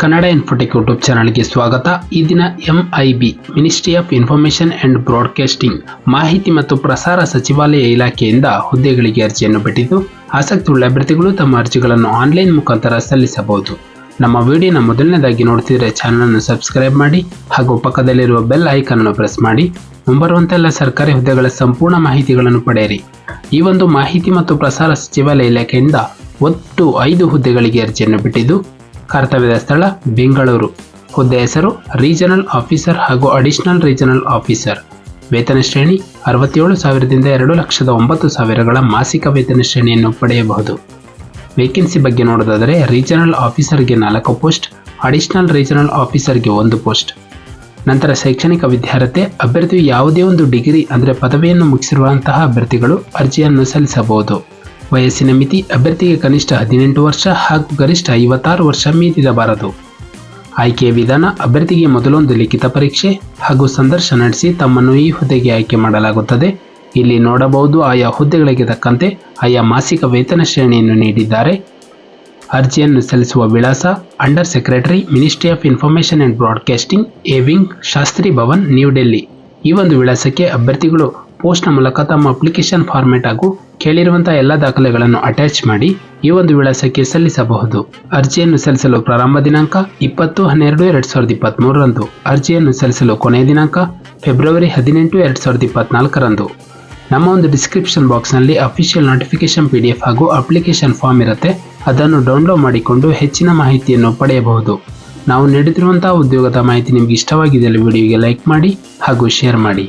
Kannada Infotech YouTube ಚಾನಲ್ಗೆ ಸ್ವಾಗತ. ಈ ದಿನ MIB ministry of information and broadcasting ಮಾಹಿತಿ ಮತ್ತು ಪ್ರಸಾರ ಸಚಿವಾಲಯ ಇಲಾಖೆಯಿಂದ ಹುದ್ದೆಗಳಿಗೆ ಅರ್ಜಿಯನ್ನು ಬಿಟ್ಟಿದ್ದು ಆಸಕ್ತಿಯುಳ್ಳ ಅಭ್ಯರ್ಥಿಗಳು ತಮ್ಮ ಅರ್ಜಿಗಳನ್ನು ಆನ್ಲೈನ್ ಮುಖಾಂತರ ಸಲ್ಲಿಸಬಹುದು. ನಮ್ಮ ವಿಡಿಯೋನ ಮೊದಲನೇದಾಗಿ ನೋಡ್ತಿದ್ರೆ ಚಾನಲನ್ನು ಸಬ್ಸ್ಕ್ರೈಬ್ ಮಾಡಿ, ಹಾಗೂ ಪಕ್ಕದಲ್ಲಿರುವ ಬೆಲ್ ಐಕನ್ ಅನ್ನು ಪ್ರೆಸ್ ಮಾಡಿ. ಮುಂಬರುವಂತೆಲ್ಲ ಸರ್ಕಾರಿ ಹುದ್ದೆಗಳ ಸಂಪೂರ್ಣ ಮಾಹಿತಿಗಳನ್ನು ಪಡೆಯಿರಿ. ಈ ಒಂದು ಮಾಹಿತಿ ಮತ್ತು ಪ್ರಸಾರ ಸಚಿವಾಲಯ ಇಲಾಖೆಯಿಂದ ಒಟ್ಟು ಐದು ಹುದ್ದೆಗಳಿಗೆ ಅರ್ಜಿಯನ್ನು ಬಿಟ್ಟಿದ್ದು ಕರ್ತವ್ಯದ ಸ್ಥಳ ಬೆಂಗಳೂರು. ಹುದ್ದೆ ಹೆಸರು ರೀಜನಲ್ ಆಫೀಸರ್ ಹಾಗೂ ಅಡಿಷನಲ್ ರೀಜನಲ್ ಆಫೀಸರ್. ವೇತನ ಶ್ರೇಣಿ ಅರವತ್ತೇಳು ಸಾವಿರದಿಂದ ಎರಡು ಲಕ್ಷದ ಒಂಬತ್ತು ಸಾವಿರಗಳ ಮಾಸಿಕ ವೇತನ ಶ್ರೇಣಿಯನ್ನು ಪಡೆಯಬಹುದು. ವೇಕೆನ್ಸಿ ಬಗ್ಗೆ ನೋಡೋದಾದರೆ ರೀಜನಲ್ ಆಫೀಸರ್ಗೆ ನಾಲ್ಕು ಪೋಸ್ಟ್, ಅಡಿಷನಲ್ ರೀಜನಲ್ ಆಫೀಸರ್ಗೆ ಒಂದು ಪೋಸ್ಟ್. ನಂತರ ಶೈಕ್ಷಣಿಕ ವಿದ್ಯಾರ್ಥಿ ಅಭ್ಯರ್ಥಿಯು ಯಾವುದೇ ಒಂದು ಡಿಗ್ರಿ ಅಂದರೆ ಪದವಿಯನ್ನು ಮುಗಿಸಿರುವಂತಹ ಅಭ್ಯರ್ಥಿಗಳು ಅರ್ಜಿಯನ್ನು ಸಲ್ಲಿಸಬಹುದು. ವಯಸ್ಸಿನ ಮಿತಿ ಅಭ್ಯರ್ಥಿಗೆ ಕನಿಷ್ಠ ಹದಿನೆಂಟು ವರ್ಷ ಹಾಗೂ ಗರಿಷ್ಠ ಐವತ್ತಾರು ವರ್ಷ ಮೀರಿರಬಾರದು. ಆಯ್ಕೆಯ ವಿಧಾನ ಅಭ್ಯರ್ಥಿಗೆ ಮೊದಲೊಂದು ಲಿಖಿತ ಪರೀಕ್ಷೆ ಹಾಗೂ ಸಂದರ್ಶನ ನಡೆಸಿ ತಮ್ಮನ್ನು ಈ ಹುದ್ದೆಗೆ ಆಯ್ಕೆ ಮಾಡಲಾಗುತ್ತದೆ. ಇಲ್ಲಿ ನೋಡಬಹುದು ಆಯಾ ಹುದ್ದೆಗಳಿಗೆ ತಕ್ಕಂತೆ ಆಯಾ ಮಾಸಿಕ ವೇತನ ಶ್ರೇಣಿಯನ್ನು ನೀಡಿದ್ದಾರೆ. ಅರ್ಜಿಯನ್ನು ಸಲ್ಲಿಸುವ ವಿಳಾಸ under secretary, ministry of information and broadcasting, A wing, Shastri Bhavan, New Delhi. ಈ ಒಂದು ವಿಳಾಸಕ್ಕೆ ಅಭ್ಯರ್ಥಿಗಳು ಪೋಸ್ಟ್ನ ಮೂಲಕ ತಮ್ಮ ಅಪ್ಲಿಕೇಶನ್ ಫಾರ್ಮೆಟ್ ಹಾಗೂ ಕೇಳಿರುವಂತಹ ಎಲ್ಲ ದಾಖಲೆಗಳನ್ನು ಅಟ್ಯಾಚ್ ಮಾಡಿ ಈ ಒಂದು ವಿಳಾಸಕ್ಕೆ ಸಲ್ಲಿಸಬಹುದು. ಅರ್ಜಿಯನ್ನು ಸಲ್ಲಿಸಲು ಪ್ರಾರಂಭ ದಿನಾಂಕ ಇಪ್ಪತ್ತು ಹನ್ನೆರಡು ಎರಡ್ ಸಾವಿರದ ಇಪ್ಪತ್ತ್ಮೂರರಂದು ಅರ್ಜಿಯನ್ನು ಸಲ್ಲಿಸಲು ಕೊನೆಯ ದಿನಾಂಕ ಫೆಬ್ರವರಿ ಹದಿನೆಂಟು ಎರಡ್ ಸಾವಿರದ ಇಪ್ಪತ್ನಾಲ್ಕರಂದು. ನಮ್ಮ ಒಂದು ಡಿಸ್ಕ್ರಿಪ್ಷನ್ ಬಾಕ್ಸ್ನಲ್ಲಿ official notification P D F ಹಾಗೂ ಅಪ್ಲಿಕೇಶನ್ ಫಾರ್ಮ್ ಇರುತ್ತೆ. ಅದನ್ನು ಡೌನ್ಲೋಡ್ ಮಾಡಿಕೊಂಡು ಹೆಚ್ಚಿನ ಮಾಹಿತಿಯನ್ನು ಪಡೆಯಬಹುದು. ನಾವು ನೀಡುತ್ತಿರುವಂತಹ ಉದ್ಯೋಗದ ಮಾಹಿತಿ ನಿಮಗೆ ಇಷ್ಟವಾಗಿದ್ದಲ್ಲಿ ವಿಡಿಯೋಗೆ ಲೈಕ್ ಮಾಡಿ ಹಾಗೂ ಶೇರ್ ಮಾಡಿ.